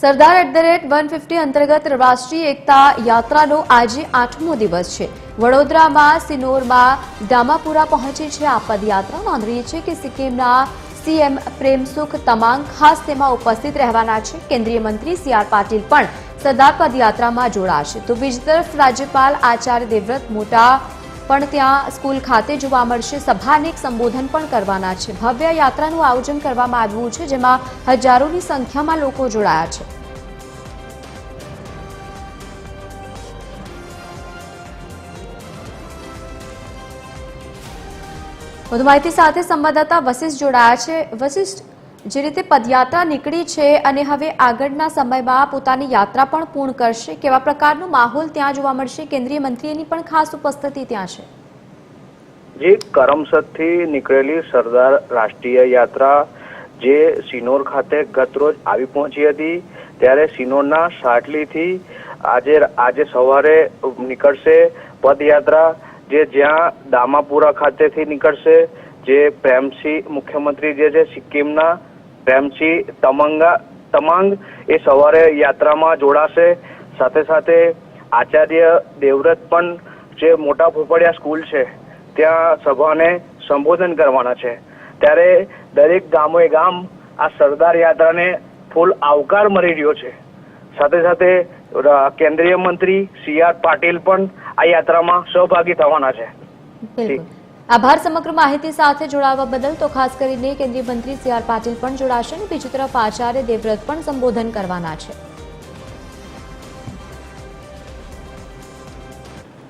Sardar at the rate one fifty અંતર્ગત રાષ્ટ્રીય એકતા યાત્રાનો આજે આઠમો દિવસ છે. વડોદરામાં, સિનોરમાં દામાપુરા પહોંચી છે આ પદયાત્રા. નોંધનીય છે કે સિક્કિમના સીએમ પ્રેમસુખ તમાંગ ખાસ તેમાં ઉપસ્થિત રહેવાના છે. કેન્દ્રીય મંત્રી સી આર પાટીલ પણ સરદાર પદયાત્રામાં જોડાશે. તો બીજી તરફ રાજ્યપાલ આચાર્ય દેવવ્રત મોટા પણ ત્યાં સ્કૂલ ખાતે જોવા મળશે. સભાને એક સંબોધન પણ કરવાના છે. ભવ્ય યાત્રાનું આયોજન કરવામાં આવ્યું છે, જેમાં હજારોની સંખ્યામાં લોકો જોડાયા છે. વધુ માહિતી સાથે સંવાદદાતા વશિષ્ઠ જોડાયા છે. વશિષ્ઠ જે રીતે પદયાત્રા નીકળી છે અને હવે આગળના સમયમાં પોતાની યાત્રા પણ પૂર્ણ કરશે, કેવા પ્રકારનો માહોલ ત્યાં જોવા મળશે? કેન્દ્રીય મંત્રીની પણ ખાસ ઉપસ્થિતિ ત્યાં છે. જે, કરમસદથી નીકળેલી સરદાર રાષ્ટ્રીય યાત્રા જે સિનોર ખાતે ગતરોજ આવી પહોંચી હતી, ત્યારે સિનોરના સાટલીથી આજે આજે સવારે નીકળશે પદયાત્રા, જે જ્યાં દામાપુરા ખાતેથી નીકળશે, જે પ્રેમસિંહ મુખ્યમંત્રી જે છે, સિક્કિમના પ્રેમસિંહ તમંગા તમાંગ એ સવારે યાત્રામાં જોડાશે. સાથે સાથે આચાર્ય દેવવ્રત પણ જે મોટા ફોફડિયા સ્કૂલ છે, ત્યાં સભાને સંબોધન કરવાના છે. ત્યારે દરેક ગામોએ ગામ આ સરદાર યાત્રાને ફૂલ આવકાર મળી રહ્યો છે. સાથે સાથે કેન્દ્રીય મંત્રી સી આર પાટીલ પણ આ યાત્રામાં સહભાગી થવાના છે. આભાર સમગ્ર માહિતી સાથે જોડાવા બદલ તો ખાસ કરીને કેન્દ્રીય મંત્રી સી પાટીલ પણ જોડાશે અને બીજી તરફ આચાર્ય દેવવ્રત પણ સંબોધન કરવાના છે.